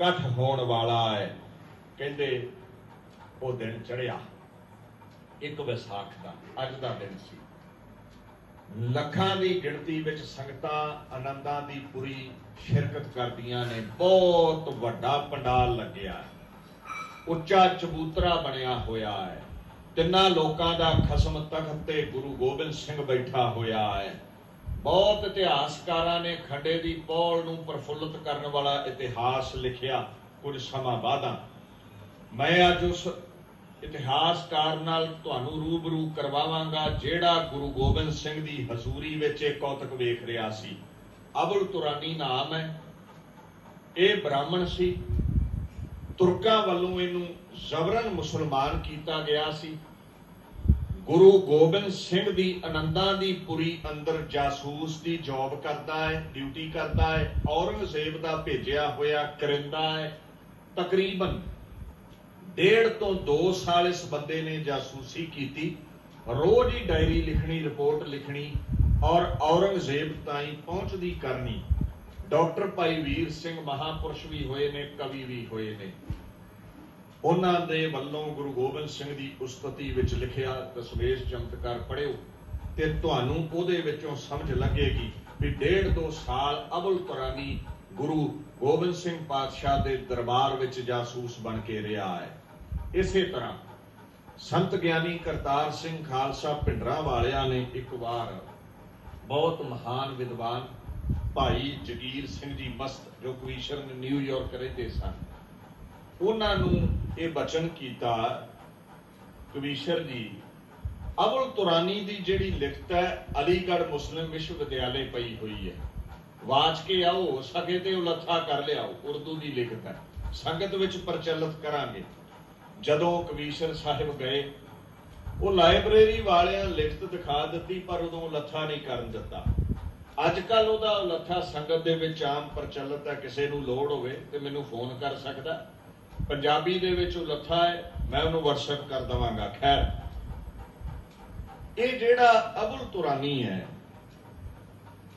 ਇਕੱਠ ਹੋਣ ਵਾਲਾ ਹੈ। ਕਹਿੰਦੇ, ਉਹ ਦਿਨ ਚੜਿਆ ਇੱਕ ਵਿਸਾਖ ਦਾ, ਅੱਜ ਦਾ ਦਿਨ ਸੀ। ਲੱਖਾਂ ਦੀ ਗਿਣਤੀ ਵਿੱਚ ਸੰਗਤਾਂ ਆਨੰਦਾਂ ਦੀ ਪੂਰੀ ਸ਼ਿਰਕਤ ਕਰਦੀਆਂ ਨੇ। ਬਹੁਤ ਵੱਡਾ ਪੰਡਾਲ ਲੱਗਿਆ ਹੈ। ਉੱਚਾ ਚਬੂਤਰਾ ਬਣਿਆ ਹੋਇਆ ਹੈ। ਤਿੰਨਾਂ ਲੋਕਾਂ ਦਾ ਖਸਮ ਤਖਤ ਤੇ ਗੁਰੂ ਗੋਬਿੰਦ ਸਿੰਘ ਬੈਠਾ ਹੋਇਆ ਹੈ। ਬਹੁਤ ਇਤਿਹਾਸਕਾਰਾਂ ਨੇ ਖੰਡੇ ਦੀ ਪੌਲ ਨੂੰ ਪ੍ਰਫੁੱਲਤ ਕਰਨ ਵਾਲਾ ਇਤਿਹਾਸ ਲਿਖਿਆ ਕੁਝ ਸਮਾਂ ਬਾਅਦਾਂ। ਮੈਂ ਅੱਜ ਉਸ ਇਤਿਹਾਸਕਾਰ ਨਾਲ ਤੁਹਾਨੂੰ ਰੂਬਰੂ ਕਰਵਾਵਾਂਗਾ, ਜਿਹੜਾ ਗੁਰੂ ਗੋਬਿੰਦ ਸਿੰਘ ਦੀ ਹਜ਼ੂਰੀ ਵਿੱਚ ਇਹ ਕੌਤਕ ਵੇਖ ਰਿਹਾ ਸੀ। ਅਬੁਲ ਤੁਰਾਨੀ ਨਾਮ ਹੈ। ਇਹ ਬ੍ਰਾਹਮਣ ਸੀ। ਤੁਰਕਾਂ ਵੱਲੋਂ ਇਹਨੂੰ ਜ਼ਬਰਨ ਮੁਸਲਮਾਨ ਕੀਤਾ ਗਿਆ ਸੀ। ਗੁਰੂ ਗੋਬਿੰਦ ਸਿੰਘ ਦੀ ਆਨੰਦਾਂ ਦੀ ਪੁਰੀ ਅੰਦਰ ਜਾਸੂਸ ਦੀ ਜੌਬ ਕਰਦਾ ਹੈ, ਡਿਊਟੀ ਕਰਦਾ ਹੈ, ਔਰੰਗਜ਼ੇਬ ਦਾ ਭੇਜਿਆ ਹੋਇਆ ਕਰਿੰਦਾ ਹੈ, ਤਕਰੀਬਨ ਡੇਢ ਤੋਂ 2 ਸਾਲ ਇਸ ਬੰਦੇ ਨੇ ਜਾਸੂਸੀ ਕੀਤੀ। ਰੋਜ਼ ਹੀ ਡਾਇਰੀ ਲਿਖਣੀ, ਰਿਪੋਰਟ ਲਿਖਣੀ ਔਰ ਔਰੰਗਜ਼ੇਬ ਤਾਈਂ ਪਹੁੰਚਦੀ ਕਰਨੀ। ਡਾਕਟਰ ਭਾਈ ਵੀਰ ਸਿੰਘ ਮਹਾਪੁਰਸ਼ ਵੀ ਹੋਏ ਨੇ, ਕਵੀ ਵੀ ਹੋਏ ਨੇ। ਉਹਨਾਂ ਦੇ ਵੱਲੋਂ ਗੁਰੂ ਗੋਬਿੰਦ ਸਿੰਘ ਦੀ ਉਸਤਤੀ ਵਿੱਚ ਲਿਖਿਆ ਤਸਵੇਸ਼ ਚਮਤਕਾਰ ਪੜਿਓ ਤੇ ਤੁਹਾਨੂੰ ਉਹਦੇ ਵਿੱਚੋਂ ਸਮਝ ਲੱਗੇਗੀ ਵੀ ਡੇਢ ਦੋ ਸਾਲ ਅਬੁਲ ਕੁਰਾਨੀ ਗੁਰੂ ਗੋਬਿੰਦ ਸਿੰਘ ਪਾਤਸ਼ਾਹ ਦੇ ਦਰਬਾਰ ਵਿੱਚ ਜਾਸੂਸ ਬਣ ਕੇ ਰਿਹਾ ਹੈ। ਇਸੇ ਤਰ੍ਹਾਂ ਸੰਤ ਗਿਆਨੀ ਕਰਤਾਰ ਸਿੰਘ ਖਾਲਸਾ ਪਿੰਡਰਾਂ ਵਾਲਿਆਂ ਨੇ ਇੱਕ ਵਾਰ ਬਹੁਤ ਮਹਾਨ ਵਿਦਵਾਨ ਭਾਈ ਜਗੀਰ ਸਿੰਘ ਜੀ ਮਸਤ ਜੋ ਕਵੀਸ਼ਰ ਨੇ ਨਿਊਯਾਰਕ ਰਹਿੰਦੇ ਸਨ। ਉਹਨਾਂ ਨੂੰ ਇਹ ਬਚਨ ਕੀਤਾ, ਕਵੀਸ਼ਰ ਜੀ ਅਬੁਲ ਤੁਰਾਨੀ ਦੀ ਜਿਹੜੀ ਲਿਖਤ ਹੈ, ਅਲੀਗੜ੍ਹ ਮੁਸਲਿਮ ਵਿਸ਼ਵ ਵਿਦਿਆਲੇ ਪਈ ਹੋਈ ਹੈ। ਵਾਚ ਕੇ ਆਓ ਹੋ ਸਕੇ ਤੇ ਉਲੱਥਾ ਕਰ ਲਿਆਓ, ਉਰਦੂ ਦੀ ਲਿਖਤ ਹੈ। ਸੰਗਤ ਵਿੱਚ ਪ੍ਰਚਲਿਤ ਕਰਾਂਗੇ। ਜਦੋਂ ਕਵੀਸ਼ਰ ਸਾਹਿਬ ਗਏ, ਉਹ ਲਾਇਬ੍ਰੇਰੀ ਵਾਲਿਆਂ ਲਿਖਤ ਦਿਖਾ ਦਿੱਤੀ, ਪਰ ਉਦੋਂ ਲੱਥਾ ਨਹੀਂ ਕਰਨ ਦਿੱਤਾ। ਅੱਜ ਕੱਲ ਉਹਦਾ ਲੱਥਾ ਸੰਗਤ ਦੇ ਵਿੱਚ ਆਮ ਪ੍ਰਚਲਿਤ ਹੈ, ਕਿਸੇ ਨੂੰ ਲੋੜ ਹੋਵੇ ਤੇ ਮੈਨੂੰ ਫੋਨ ਕਰ ਸਕਦਾ। ਪੰਜਾਬੀ ਦੇ ਵਿੱਚ ਉਹ ਲੱਥਾ ਹੈ, ਮੈਂ ਉਹਨੂੰ WhatsApp ਕਰ ਦਵਾਂਗਾ, ਖੈਰ। ਇਹ ਜਿਹੜਾ ਅਬੁਲ ਤੁਰਾਨੀ ਹੈ,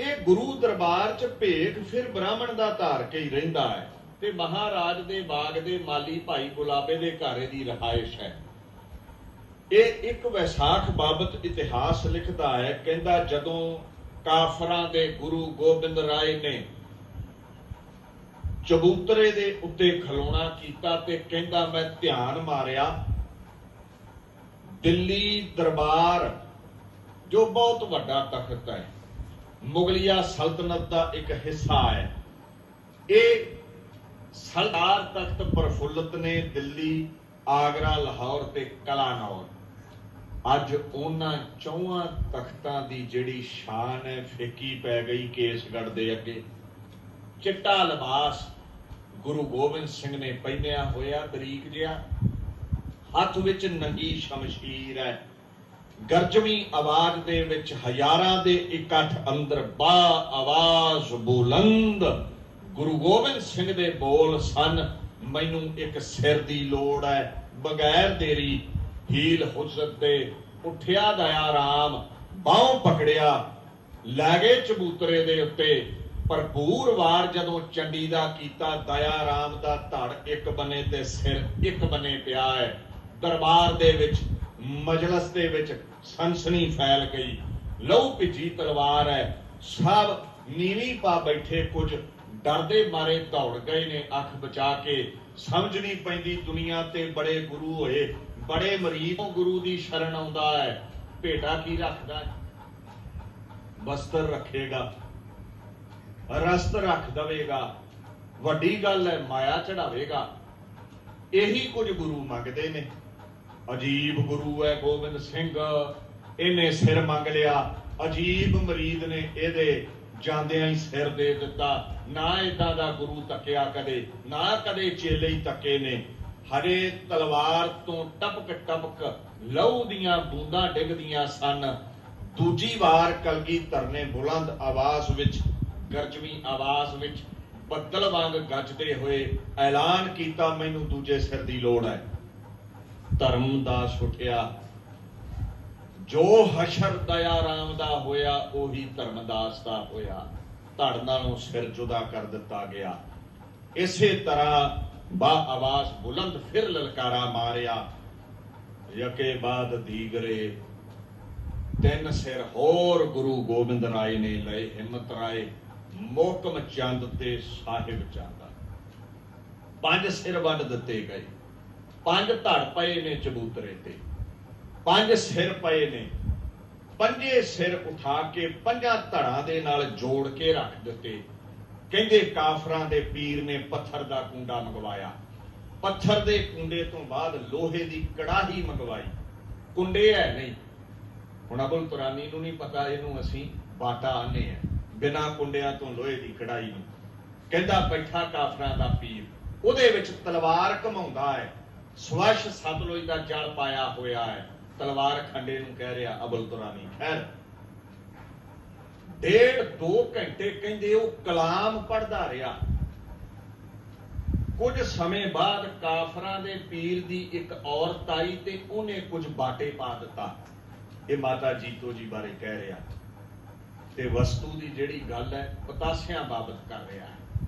ਇਹ ਗੁਰੂ ਦਰਬਾਰ 'ਚ ਭੇਖ ਫਿਰ ਬ੍ਰਾਹਮਣ ਦਾ ਧਾਰ ਕੇ ਹੀ ਰਹਿੰਦਾ ਹੈ ਤੇ ਮਹਾਰਾਜ ਦੇ ਬਾਗ ਦੇ ਮਾਲੀ ਭਾਈ ਗੁਲਾਬੇ ਦੇ ਘਰੇ ਦੀ ਰਹਾਇਸ਼ ਹੈ। ਇਹ ਇੱਕ ਵੈਸਾਖ ਬਾਬਤ ਇਤਿਹਾਸ ਲਿਖਦਾ ਹੈ, ਕਹਿੰਦਾ ਜਦੋਂ ਕਾਫਰਾਂ ਦੇ ਗੁਰੂ ਗੋਬਿੰਦ ਰਾਏ ਨੇ ਚਬੂਤਰੇ ਦੇ ਉੱਤੇ ਖਲੋਣਾ ਕੀਤਾ ਤੇ ਕਹਿੰਦਾ, ਮੈਂ ਧਿਆਨ ਮਾਰਿਆ। ਦਿੱਲੀ ਦਰਬਾਰ, ਜੋ ਬਹੁਤ ਵੱਡਾ ਤਖਤ ਹੈ, ਮੁਗਲਿਆ ਸਲਤਨਤ ਦਾ ਇੱਕ ਹਿੱਸਾ ਹੈ। ਇਹ ਸਰਦਾਰ ਤਖਤ ਪ੍ਰਫੁੱਲਤ ਨੇ ਦਿੱਲੀ, ਆਗਰਾ, ਲਾਹੌਰ ਤੇ ਕਲਾਨੌਰ। ਅੱਜ ਉਹਨਾਂ ਚੌਹਾਂ ਤਖਤਾਂ ਦੀ ਜਿਹੜੀ ਸ਼ਾਨ ਹੈ, ਫੇਕੀ ਪੈ ਗਈ ਕੇਸਗੜ ਦੇ ਅੱਗੇ। ਚਿੱਟਾ ਲਿਬਾਸ। ਗੁਰੂ ਗੋਬਿੰਦ ਸਿੰਘ ਨੇ ਪਹਿਨਿਆ ਹੋਇਆ ਬਰੀਕ ਜਿਹਾ। ਹੱਥ ਵਿੱਚ ਨੰਗੀ ਸ਼ਮਸ਼ੀਰ ਹੈ। ਗਰਜਵੀਂ ਆਵਾਜ਼ ਦੇ ਵਿੱਚ ਹਜ਼ਾਰਾਂ ਦੇ ਇਕੱਠ ਅੰਦਰ ਬਾ ਆਵਾਜ਼ ਬੁਲੰਦ। ਗੁਰੂ ਗੋਬਿੰਦ ਸਿੰਘ ਦੇ ਬੋਲ ਸਨ, ਮੈਨੂੰ ਇੱਕ ਸਿਰ ਦੀ ਲੋੜ ਹੈ। ਬਗੈਰ ਤੇਰੀ ਹੀਲ ਹੁਜ਼ਤ ਤੇ ਉੱਠਿਆ ਦਇਆ ਰਾਮ ਬਾਹੋਂ ਪਕੜਿਆ। ਲੈ ਗਏ ਚਬੂਤਰੇ ਦੇ ਉੱਤੇ ਭਰਪੂਰ ਵਾਰ ਜਦੋਂ ਚੰਡੀ ਦਾ ਕੀਤਾ, ਦਇਆ ਰਾਮ ਦਾ ਧੜ ਇੱਕ ਬੰਨੇ ਤੇ ਸਿਰ ਇੱਕ ਬੰਨੇ ਪਿਆ ਹੈ। ਦਰਬਾਰ ਦੇ ਵਿੱਚ, ਮਜਲਸ ਦੇ ਵਿੱਚ ਸਨਸਨੀ ਫੈਲ ਗਈ। ਲਹੂ ਭਿੱਜੀ ਤਲਵਾਰ ਹੈ। ਸਭ ਨੀਵੀਂ ਪਾ ਬੈਠੇ, ਕੁਝ ਡਰਦੇ ਮਾਰੇ ਦੌੜ ਗਏ ਨੇ ਅੱਖ ਬਚਾ ਕੇ। ਸਮਝ ਨਹੀਂ ਪੈਂਦੀ ਦੁਨੀਆ ਤੇ ਬੜੇ ਗੁਰੂ ਹੋਏ, ਬੜੇ ਮਰੀਦ ਗੁਰੂ ਦੀ ਸ਼ਰਨ ਆਉਂਦਾ ਹੈ? ਭੇਟਾ ਕੀ ਰੱਖਦਾ ਹੈ? ਬਸਤਰ ਰੱਖੇਗਾ। ਰਸਤ ਰੱਖ ਦਵੇਗਾ, ਵੱਡੀ ਗੱਲ ਹੈ, ਮਾਇਆ ਚੜਾਵੇਗਾ। ਇਹੀ ਕੁਝ ਗੁਰੂ ਮੰਗਦੇ ਨੇ। ਅਜੀਬ ਗੁਰੂ ਹੈ ਗੋਬਿੰਦ ਸਿੰਘ, ਇਹਨੇ ਸਿਰ ਮੰਗ ਲਿਆ। ਅਜੀਬ ਮਰੀਦ ਨੇ ਇਹਦੇ ਜਾਂਦਿਆਂ ਹੀ ਸਿਰ ਦੇ ਦਿੱਤਾ। ਨਾ ਇਦਾਂ ਦਾ ਗੁਰੂ ਤੱਕਿਆ ਕਦੇ, ਨਾ ਕਦੇ ਚੇਲੇ ਹੀ ਤੱਕੇ ਨੇ। ਹਰੇ ਤਲਵਾਰ ਤੋਂ ਟਪਕ ਟਪਕ ਲਹੂ ਦੀਆਂ ਬੂੰਦਾਂ ਡਿੱਗਦੀਆਂ ਸਨ। ਦੂਜੀ ਵਾਰ ਕਲਗੀ ਧਰਨੇ ਬੁਲੰਦ ਆਵਾਜ਼ ਵਿੱਚ ਗਰਜਵੀਂ ਆਵਾਜ਼ ਵਿੱਚ ਬੱਦਲ ਵਾਂਗ ਗੱਜਦੇ ਹੋਏ ਐਲਾਨ ਕੀਤਾ, ਮੈਨੂੰ ਦੂਜੇ ਸਿਰ ਦੀ ਲੋੜ ਹੈ। ਧਰਮ ਦਾ ਸੁਠਿਆ ਜੋ ਹਸ਼ਰ ਦਇਆ ਰਾਮ ਦਾ ਹੋਇਆ, ਉਹੀ ਧਰਮਦਾਸ ਦਾ ਹੋਇਆ। ਧੜ ਨਾਲੋਂ ਸਿਰ ਜੁਦਾ ਕਰ ਦਿੱਤਾ ਗਿਆ। ਇਸੇ ਤਰ੍ਹਾਂ ਬਾ ਆਵਾਜ਼ ਬੁਲੰਦ ਫਿਰ ਲਲਕਾਰਾ ਮਾਰਿਆ, ਯਕੇ ਬਾਦ ਦੀਗਰੇ, ਤਿੰਨ ਸਿਰ ਹੋਰ ਗੁਰੂ ਗੋਬਿੰਦ ਰਾਏ ਨੇ ਲਏ, ਹਿੰਮਤ ਰਾਏ। ਮੋਕਮ ਚੰਦ ਤੇ ਸਾਹਿਬ ਚੰਦ। ਪੰਜ ਸਿਰ ਵੱਢ ਦਿੱਤੇ ਗਏ। ਪੰਜ ਧੜ ਪਏ ਨੇ ਚਬੂਤਰੇ ਤੇ। ਪੰਜ ਸਿਰ ਪਏ ਨੇ। ਪੰਜੇ ਸਿਰ ਉਠਾ ਕੇ ਪੰਜਾਂ ਧੜਾਂ ਦੇ ਨਾਲ ਜੋੜ ਕੇ ਰੱਖ ਦਿੱਤੇ। ਕਹਿੰਦੇ ਕਾਫਰਾਂ ਦੇ ਪੀਰ ਨੇ ਪੱਥਰ ਦਾ ਕੁੰਡਾ ਮੰਗਵਾਇਆ। ਪੱਥਰ ਦੇ ਕੁੰਡੇ ਤੋਂ ਬਾਅਦ ਲੋਹੇ ਦੀ ਕੜਾਹੀ ਮੰਗਵਾਈ। ਕੁੰਡੇ ਹੈ ਨਹੀਂ। ਹੁਣ ਅਬੁਲ ਤੁਰਾਨੀ ਨੂੰ ਨਹੀਂ ਪਤਾ, ਇਹਨੂੰ ਅਸੀਂ ਬਾਟਾ ਆਨੇ ਆ ਬਿਨਾ ਕੁੰਡਿਆਂ ਤੋਂ ਲੋਹੇ ਦੀ ਕੜਾਈ ਨੂੰ। ਕਹਿੰਦਾ ਬੈਠਾ ਕਾਫਰਾਂ ਦਾ ਪੀਰ, ਉਹਦੇ ਵਿੱਚ ਤਲਵਾਰ ਘਮਾਉਂਦਾ ਹੈ। ਸਵਸ਼ ਸਤਲੁਜ ਦਾ ਜਲ ਪਾਇਆ ਹੋਇਆ ਹੈ। ਤਲਵਾਰ ਖੰਡੇ ਨੂੰ ਕਹਿ ਰਿਹਾ, ਅਬੁਲ ਤੁਰਾਨੀ ਖੈਰ। ਡੇਢ ਦੋ ਘੰਟੇ ਕਹਿੰਦੇ ਉਹ ਕਲਾਮ ਪੜਦਾ ਰਿਹਾ। ਕੁਝ ਸਮੇਂ ਬਾਅਦ ਕਾਫਰਾਂ ਦੇ ਪੀਰ ਦੀ ਇੱਕ ਔਰਤ ਆਈ ਤੇ ਉਹਨੇ ਕੁਝ ਬਾਟੇ ਪਾ ਦਿੱਤਾ। ਇਹ ਮਾਤਾ ਜੀਤੋ ਜੀ ਬਾਰੇ ਕਹਿ ਰਿਹਾ। ਤੇ ਵਸਤੂ ਦੀ ਜਿਹੜੀ ਗੱਲ ਹੈ ਪਤਾਸਿਆਂ ਬਾਬਤ ਕਰ ਰਿਹਾ ਹੈ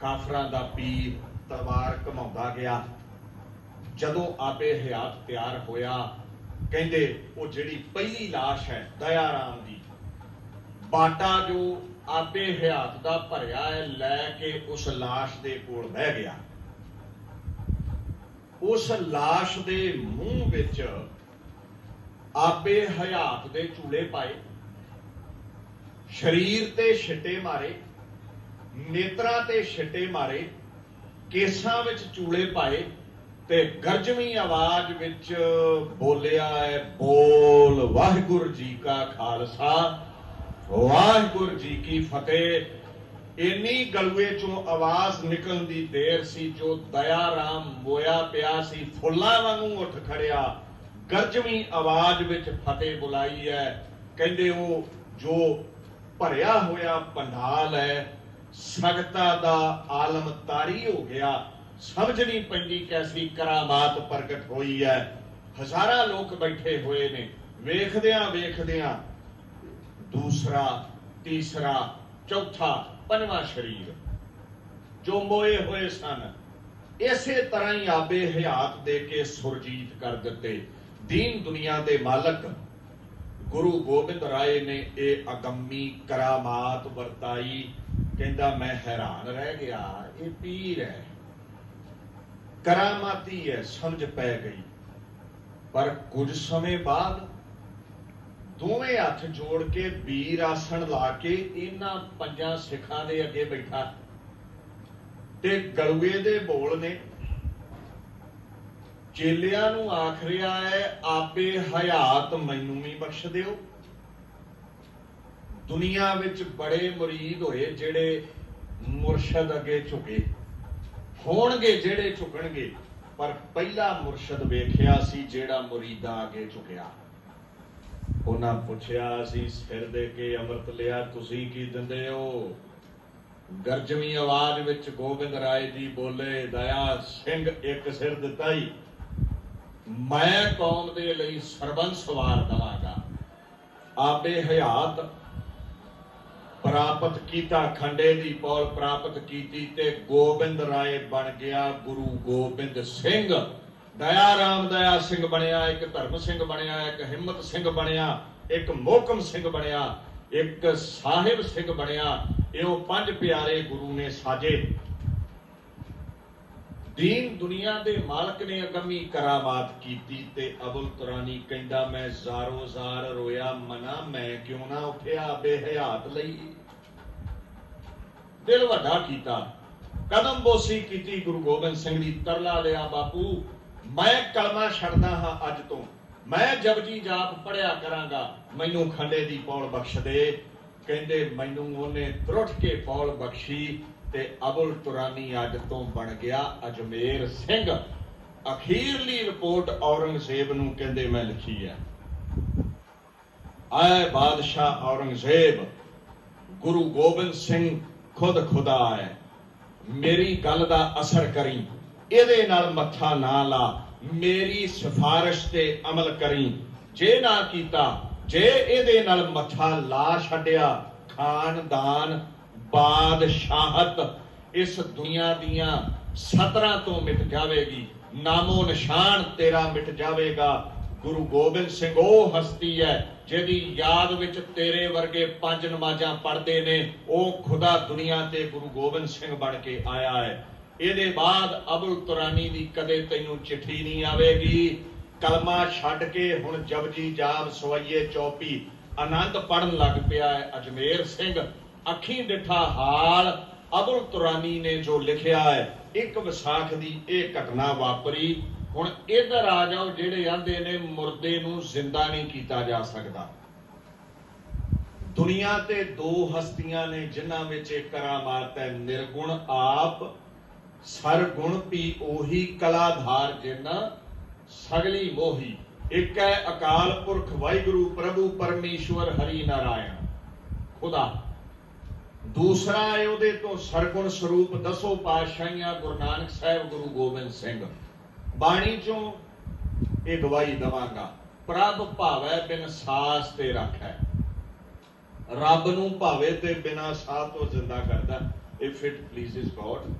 ਕਾਫਰਾਂ ਦਾ ਪੀਰ ਤਲਵਾਰ ਘਮਾਉਂਦਾ ਗਿਆ ਜਦੋਂ ਆਪੇ ਹਯਾਤ ਤਿਆਰ ਹੋਇਆ ਕਹਿੰਦੇ ਉਹ ਜਿਹੜੀ ਪਹਿਲੀ লাশ ਹੈ ਦਇਆ ਰਾਮ ਦੀ ਬਾਟਾ ਜੋ ਆਪੇ ਹਯਾਤ ਦਾ ਭਰਿਆ ਹੈ ਲੈ ਕੇ ਉਸ লাশ ਦੇ ਕੋਲ ਬਹਿ ਗਿਆ ਉਸ লাশ ਦੇ ਮੂੰਹ ਵਿੱਚ ਆਪੇ ਹਯਾਤ ਦੇ ਚੂਲੇ ਪਾਏ ਸਰੀਰ ਤੇ ਛਿੱਟੇ ਮਾਰੇ, ਨੇਤਰਾਂ ਤੇ ਛਿੱਟੇ ਮਾਰੇ, ਕੇਸਾਂ ਵਿੱਚ ਚੂਲੇ ਪਾਏ ਤੇ ਗਰਜਵੀਂ ਆਵਾਜ਼ ਵਿੱਚ ਬੋਲਿਆ ਹੈ, ਬੋਲ ਵਾਹਿਗੁਰੂ ਜੀ ਕਾ ਖਾਲਸਾ, ਵਾਹਿਗੁਰੂ ਜੀ ਕੀ ਫਤਿਹ। ਇੰਨੀ ਗਲਵੇ ਚੋਂ ਆਵਾਜ਼ ਨਿਕਲਣ ਦੀ ਦੇਰ ਸੀ, ਜੋ ਦਇਆ ਰਾਮ ਮੋਇਆ ਪਿਆ ਸੀ, ਫੁੱਲਾਂ ਵਾਂਗੂ ਉੱਠ ਖੜਿਆ। ਗਰਜਵੀਂ ਆਵਾਜ਼ ਵਿੱਚ ਫਤਿਹ ਬੁਲਾਈ ਹੈ। ਕਹਿੰਦੇ ਉਹ ਜੋ ਭਰਿਆ ਹੋਇਆ ਪੰਡਾਲ ਹੈ ਸੰਗਤਾ ਦਾ ਆਲਮ ਤਾਰੀ ਹੋ ਗਿਆ। ਸਮਝ ਨਹੀਂ ਪੈਂਦੀ ਕੈਸੀ ਕਰਾਮਾਤ ਪ੍ਰਗਟ ਹੋਈ ਹੈ। ਹਜ਼ਾਰਾਂ ਲੋਕ ਬੈਠੇ ਹੋਏ ਨੇ, ਵੇਖਦਿਆਂ ਵੇਖਦਿਆਂ ਦੂਸਰਾ, ਤੀਸਰਾ, ਚੌਥਾ, ਪੰਜਵਾਂ ਸ਼ਰੀਰ ਜੋ ਮੋਏ ਹੋਏ ਸਨ, ਇਸੇ ਤਰ੍ਹਾਂ ਹੀ ਆਬੇ ਹਯਾਤ ਦੇ ਕੇ ਸੁਰਜੀਤ ਕਰ ਦਿੱਤੇ। ਦੀਨ ਦੁਨੀਆ ਦੇ ਮਾਲਕ ਗੁਰੂ ਗੋਬਿੰਦ ਰਾਏ ਨੇ ਇਹ ਅਗੰਮੀ ਕਰਾਮਾਤ ਵਰਤਾਈ। ਕਹਿੰਦਾ, ਮੈਂ ਹੈਰਾਨ ਰਹਿ ਗਿਆ, ਇਹ ਪੀਰ ਹੈ। ਕਰਾਮਾਤੀ ਹੈ, ਸਮਝ ਪੈ ਗਈ। ਪਰ ਕੁਝ ਸਮੇਂ ਬਾਅਦ ਦੋਵੇਂ ਹੱਥ ਜੋੜ ਕੇ ਵੀਰ ਆਸਣ ਲਾ ਕੇ ਇਹਨਾਂ ਪੰਜਾਂ ਸਿੱਖਾਂ ਦੇ ਅੱਗੇ ਬੈਠਾ ਤੇ ਗਲੂਏ ਦੇ ਬੋਲ ਨੇ ਚੇਲਿਆਂ ਨੂੰ ਆਖ ਰਿਹਾ ਹੈ, ਆਪੇ ਹਯਾਤ ਮੈਨੂੰ ਵੀ ਬਖਸ਼ ਦਿਓ। ਦੁਨੀਆ ਵਿੱਚ ਬੜੇ ਮੁਰੀਦ ਹੋਏ ਜਿਹੜੇ ਮੁਰਸ਼ਦ ਅੱਗੇ ਝੁਕੇ। ਹੋਣਗੇ ਜਿਹੜੇ ਝੁਕਣਗੇ, ਪਰ ਪਹਿਲਾ ਮੁਰਸ਼ਦ ਵੇਖਿਆ ਸੀ ਜਿਹੜਾ ਮੁਰੀਦਾਂ ਅੱਗੇ ਝੁਕਿਆ। ਉਹਨਾਂ ਪੁੱਛਿਆ ਸੀ ਸਿਰ ਦੇ ਕੇ ਅੰਮ੍ਰਿਤ ਲਿਆ, ਤੁਸੀਂ ਕੀ ਦਿੰਦੇ ਹੋ? ਗਰਜਵੀਂ ਆਵਾਜ਼ ਵਿੱਚ ਗੋਬਿੰਦ ਰਾਏ ਜੀ ਬੋਲੇ, ਦਇਆ ਸਿੰਘ, ਇੱਕ ਸਿਰ ਦਿੱਤਾ ਹੀ ਮੈਂ ਕੌਮ ਦੇ ਲਈ ਸਰਬੰਸ ਵਾਰ ਦਵਾਂਗਾ। ਆਪੇ ਹਯਾਤ ਪ੍ਰਾਪਤ ਕੀਤਾ, ਖੰਡੇ ਦੀ ਪੌਲ ਪ੍ਰਾਪਤ ਕੀਤੀ ਤੇ ਗੋਬਿੰਦ ਰਾਏ ਬਣ ਗਿਆ ਗੁਰੂ ਗੋਬਿੰਦ ਸਿੰਘ। ਦਇਆ ਰਾਮ ਦਇਆ ਸਿੰਘ ਬਣਿਆ, ਇੱਕ ਧਰਮ ਸਿੰਘ ਬਣਿਆ, ਇੱਕ ਹਿੰਮਤ ਸਿੰਘ ਬਣਿਆ, ਇੱਕ ਮੋਕਮ ਸਿੰਘ ਬਣਿਆ, ਇੱਕ ਸਾਹਿਬ ਸਿੰਘ ਬਣਿਆ। ਇਹ ਉਹ ਪੰਜ ਪਿਆਰੇ ਗੁਰੂ ਨੇ ਸਾਜੇ। ਦੀਨ ਦੁਨੀਆ ਦੇ ਮਾਲਕ ਨੇ ਅਗੰਮੀ ਕਰਾਮਾਤ ਕੀਤੀ ਤੇ ਅਬੁਲ ਤੁਰਾਨੀ ਕਹਿੰਦਾ, ਮੈਂ ਜ਼ਾਰੋ ਜ਼ਾਰ ਰੋਇਆ, ਮਨਾ ਮੈਂ ਕਿਉਂ ਨਾ ਉੱਠਿਆ ਬੇਹਯਾਤ ਲਈ? ਦਿਲ ਵੱਡਾ ਕੀਤਾ। ਕਦਮ ਬੋਸੀ ਕੀਤੀ ਗੁਰੂ ਗੋਬਿੰਦ ਸਿੰਘ ਦੀ, ਤਰਲਾ ਲਿਆ, ਬਾਪੂ, ਮੈਂ ਕਲਮਾ ਛੱਡਦਾ ਹਾਂ ਅੱਜ ਤੋਂ। ਮੈਂ ਜਪਜੀ ਜਾਪ ਪੜਿਆ ਕਰਾਂਗਾ। ਮੈਨੂੰ ਖੰਡੇ ਦੀ ਪੌਲ ਬਖਸ਼ ਦੇ। ਕਹਿੰਦੇ, ਮੈਨੂੰ ਉਹਨੇ ਤਰੁੱਠ ਕੇ ਪੌਲ ਬਖਸ਼ੀ। ਤੇ ਅਬੁਲ ਤੁਰਾਨੀ ਅੱਜ ਤੋਂ ਬਣ ਗਿਆ ਅਜਮੇਰ ਸਿੰਘ। ਅਖੀਰਲੀ ਰਿਪੋਰਟ ਔਰੰਗਜ਼ੇਬ ਨੂੰ ਕਹਿੰਦੇ ਮੈਂ ਲਿਖੀ ਹੈ। ਆਏ ਬਾਦਸ਼ਾਹ ਔਰੰਗਜ਼ੇਬ, ਗੁਰੂ ਗੋਬਿੰਦ ਸਿੰਘ ਖੁਦ ਖੁਦਾ ਹੈ। ਮੇਰੀ ਗੱਲ ਦਾ ਅਸਰ ਕਰੀ, ਇਹਦੇ ਨਾਲ ਮੱਥਾ ਨਾ ਲਾ, ਮੇਰੀ ਸਿਫਾਰਿਸ਼ ਤੇ ਅਮਲ ਕਰੀ। ਜੇ ਨਾ ਕੀਤਾ, ਜੇ ਇਹਦੇ ਨਾਲ ਮੱਥਾ ਲਾ ਛੱਡਿਆ, ਖਾਨਦਾਨ ਬਾਦਸ਼ਾਹਤ ਇਸ ਦੁਨੀਆ ਦੀਆਂ ਸਤਰਾਂ ਤੋਂ ਮਿਟ ਜਾਵੇਗੀ। ਨਾਮੋ ਨਿਸ਼ਾਨ ਤੇਰਾ ਮਿਟ ਜਾਵੇਗਾ। ਗੁਰੂ ਗੋਬਿੰਦ ਸਿੰਘ ਉਹ ਹਸਤੀ ਹੈ ਜਿਹਦੀ ਯਾਦ ਵਿੱਚ ਤੇਰੇ ਵਰਗੇ ਪੰਜ ਨਮਾਜ਼ਾਂ ਪੜ੍ਹਦੇ ਨੇ। ਉਹ ਖੁਦਾ ਦੁਨੀਆ ਤੇ ਗੁਰੂ ਗੋਬਿੰਦ ਸਿੰਘ ਬਣ ਕੇ ਆਇਆ ਹੈ। ਇਹਦੇ ਬਾਅਦ ਅਬੁਲ ਤੁਰਾਨੀ ਦੀ ਕਦੇ ਤੈਨੂੰ ਚਿੱਠੀ ਨਹੀਂ ਆਵੇਗੀ। ਕਲਮਾ ਛੱਡ ਕੇ ਹੁਣ ਜਪਜੀ ਜਾਪ ਸਵਈਏ ਚੌਪੀ। ਆਨੰਦ ਪੜਨ ਲੱਗ ਪਿਆ ਹੈ ਅਜਮੇਰ ਸਿੰਘ। ਅੱਖੀਂ ਡਿਠਾ ਹਾਲ ਅਬੁਲ ਤੁਰਾਨੀ ਨੇ ਜੋ ਲਿਖਿਆ ਹੈ, ਇੱਕ ਵਿਸਾਖ ਦੀ ਇਹ ਘਟਨਾ ਵਾਪਰੀ। ਹੁਣ ਇਧਰ ਆ ਜਾਓ, ਜਿਹੜੇ ਆਂਦੇ ਨੇ ਮੁਰਦੇ ਨੂੰ ਜ਼ਿੰਦਾ ਨਹੀਂ ਕੀਤਾ ਜਾ ਸਕਦਾ। ਦੁਨੀਆ ਤੇ ਦੋ ਹਸਤੀਆਂ ਨੇ, ਜਿਨ੍ਹਾਂ ਵਿੱਚ ਇੱਕ ਕਰਾਮਾਤ ਹੈ, ਨਿਰਗੁਣ ਆਪ, ਸਰਗੁਣ ਵੀ ਉਹੀ ਕਲਾਧਾਰ ਜਿਨ, ਸਗਲੀ ਮੋਹੀ। ਇੱਕ ਹੈ ਅਕਾਲ ਪੁਰਖ ਵਾਹਿਗੁਰੂ ਪ੍ਰਭੂ ਪਰਮੇਸ਼ਵਰ ਹਰੀ ਨਾਰਾਇਣ। ਖੁਦਾ। ਦੂਸਰਾ ਹੈ ਉਹਦੇ ਤੋਂ ਸਰਗੁਣ ਸਰੂਪ, ਦਸੋ ਪਾਤਸ਼ਾਹੀਆਂ, ਗੁਰੂ ਨਾਨਕ ਸਾਹਿਬ, ਗੁਰੂ ਗੋਬਿੰਦ ਸਿੰਘ। ਬਾਣੀ ਚੋਂ ਇਹ ਗਵਾਹੀ ਦਵਾਂਗਾ, ਪ੍ਰਭ ਭਾਵੈ ਬਿਨ ਸਾਸ ਤੇ ਰੱਖੈ। ਰੱਬ ਨੂੰ ਭਾਵੇ ਤੇ ਬਿਨਾ ਸਾਹ ਤੋਂ ਜ਼ਿੰਦਾ ਕਰਦਾ। If it ਪਲੀਜ਼ਸ God